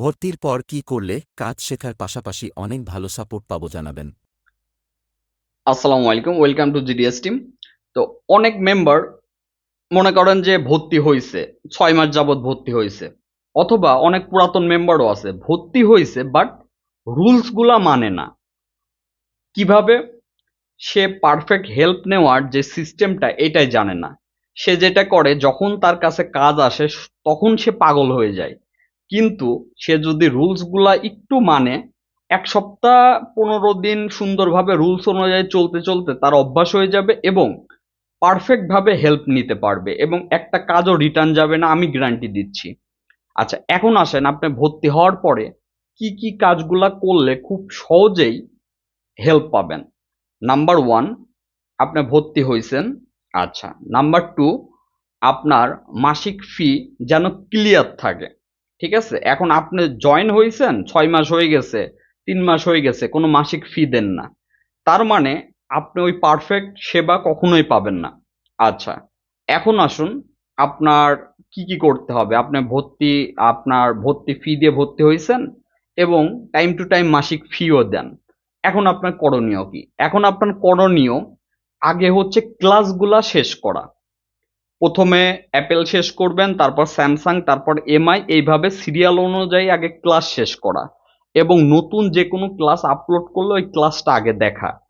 ভর্তির পর কি করলে কাজ শেখার পাশাপাশি অনেক ভালো সাপোর্ট পাবো জানাবেন। আসসালামু আলাইকুম ওয়েলকাম টু জিডিএস টিম তো অনেক মেম্বার মনে করেন যে ভর্তি হয়েছে ছয় মাস যাবৎ ভর্তি হয়েছে অথবা অনেক পুরাতন মেম্বারও আছে, ভর্তি হয়েছে বাট রুলসগুলা মানে না। কীভাবে? সে পারফেক্ট হেল্প নেওয়ার যে সিস্টেমটা এটাই জানে না। সে যেটা করে, যখন তার কাছে কাজ আসে, তখন সে পাগল হয়ে যায়। কিন্তু সে যদি রুলসগুলা একটু মানে এক সপ্তাহ পনেরো দিন সুন্দরভাবে রুলস অনুযায়ী চলতে চলতে তার অভ্যাস হয়ে যাবে এবং পারফেক্টভাবে হেল্প নিতে পারবে এবং একটা কাজও রিটার্ন যাবে না, আমি গ্যারান্টি দিচ্ছি। আচ্ছা এখন আসেন আপনি ভর্তি হওয়ার পরে কি কি কাজগুলা করলে খুব সহজেই হেল্প পাবেন? নাম্বার ওয়ান আপনি ভর্তি হয়েছেন আচ্ছা নাম্বার টু আপনার মাসিক ফি যেন ক্লিয়ার থাকে। ঠিক আছে? এখন আপনি জয়েন হয়েছেন ছয় মাস হয়ে গেছে, তিন মাস হয়ে গেছে, কোনো মাসিক ফি দেন না। তার মানে আপনি ওই পারফেক্ট সেবা কখনোই পাবেন না। আচ্ছা এখন আসুন, আপনার কি কি করতে হবে? আপনি ভর্তি, আপনার ভর্তি ফি দিয়ে ভর্তি হয়েছেন এবং টাইম টু টাইম মাসিক ফিও দেন। এখন আপনার করণীয় কি? এখন আপনার করণীয় আগে হচ্ছে ক্লাসগুলা শেষ করা। প্রথমে অ্যাপেল শেষ করবেন, তারপর স্যামসাং তারপর এমআই এইভাবে সিরিয়াল অনুযায়ী আগে ক্লাস শেষ করা। এবং নতুন যে কোনো ক্লাস আপলোড করলে ওই ক্লাসটা আগে দেখা।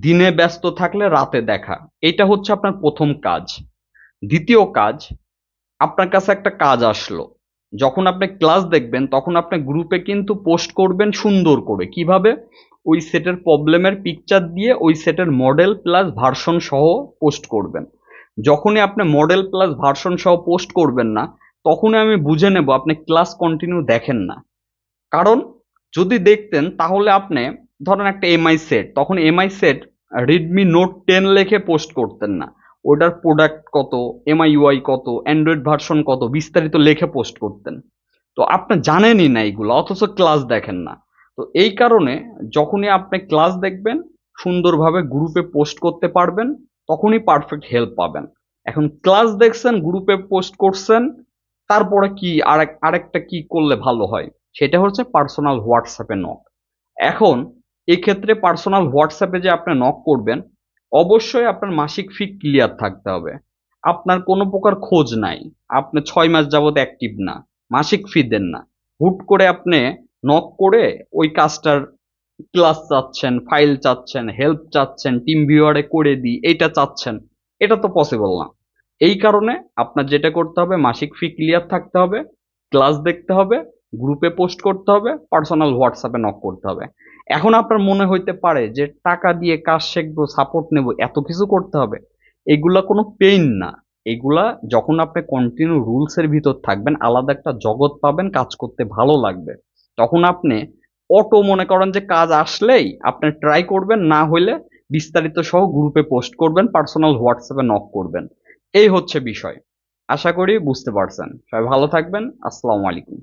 দিনে ব্যস্ত থাকলে রাতে দেখা। এটা হচ্ছে আপনার প্রথম কাজ। দ্বিতীয় কাজ, আপনার কাছে একটা কাজ আসলো। যখন আপনি ক্লাস দেখবেন, তখন আপনি গ্রুপে কিন্তু পোস্ট করবেন সুন্দর করে। কীভাবে? ওই সেটের প্রবলেমের পিকচার দিয়ে ওই সেটের মডেল প্লাস ভার্সন সহ পোস্ট করবেন। যখনই আপনি মডেল প্লাস ভার্সন সহ পোস্ট করবেন না, তখনই আমি বুঝে নেব আপনি ক্লাস কন্টিনিউ দেখেন না। কারণ যদি দেখতেন তাহলে আপনি ধরেন একটা এমআই সেট তখন MI set Redmi note ten লেখে পোস্ট করতেন না। ওটার প্রোডাক্ট কত এমআই ইউআই কত অ্যান্ড্রয়েড ভার্সন কত, বিস্তারিত লেখে পোস্ট করতেন। তো আপনি জানেনই না এইগুলো অথচ ক্লাস দেখেন না। তো এই কারণে যখনই আপনি ক্লাস দেখবেন, সুন্দরভাবে গ্রুপে পোস্ট করতে পারবেন। তখনই পারফেক্ট হেল্প পাবেন। এখন ক্লাস দেখছেন গ্রুপে পোস্ট করছেন, তারপরে কি আরেক, আরেকটা কি করলে ভালো হয়? সেটা হচ্ছে পার্সোনাল হোয়াটসঅ্যাপে নক এখন এক্ষেত্রে পার্সোনাল হোয়াটসঅ্যাপে যে আপনি নক করবেন, অবশ্যই আপনার মাসিক ফি ক্লিয়ার থাকতে হবে। আপনার কোনো প্রকার খোঁজ নাই। আপনি ছয় মাস যাবত অ্যাক্টিভ না, মাসিক ফি দেন না। হুট করে আপনি নক করে ওই কাজটার ক্লাস চাচ্ছেন, ফাইল চাচ্ছেন হেল্প চাচ্ছেন টিম ভিউয়ারে করে দিই, এইটা চাচ্ছেন, এটা তো পসিবল না। এই কারণে আপনার যেটা করতে হবে, মাসিক ফি ক্লিয়ার থাকতে হবে ক্লাস দেখতে হবে গ্রুপে পোস্ট করতে হবে পার্সোনাল হোয়াটসঅ্যাপে নক করতে হবে। এখন আপনার মনে হইতে পারে যে টাকা দিয়ে কাজ শিখব সাপোর্ট নেব, এত কিছু করতে হবে। এগুলা কোনো পেইন না। এগুলা যখন আপনি কন্টিনিউ রুলসের ভিতর থাকবেন, আলাদা একটা জগৎ পাবেন, কাজ করতে ভালো লাগবে। তখন আপনি অটো মনে করেন যে কাজ আসলেই আপনি ট্রাই করবেন, না হইলে বিস্তারিত সহ গ্রুপে পোস্ট করবেন পার্সোনাল হোয়াটসঅ্যাপে নক করবেন। এই হচ্ছে বিষয়। আশা করি বুঝতে পারছেন। সবাই ভালো থাকবেন। আসসালামু আলাইকুম।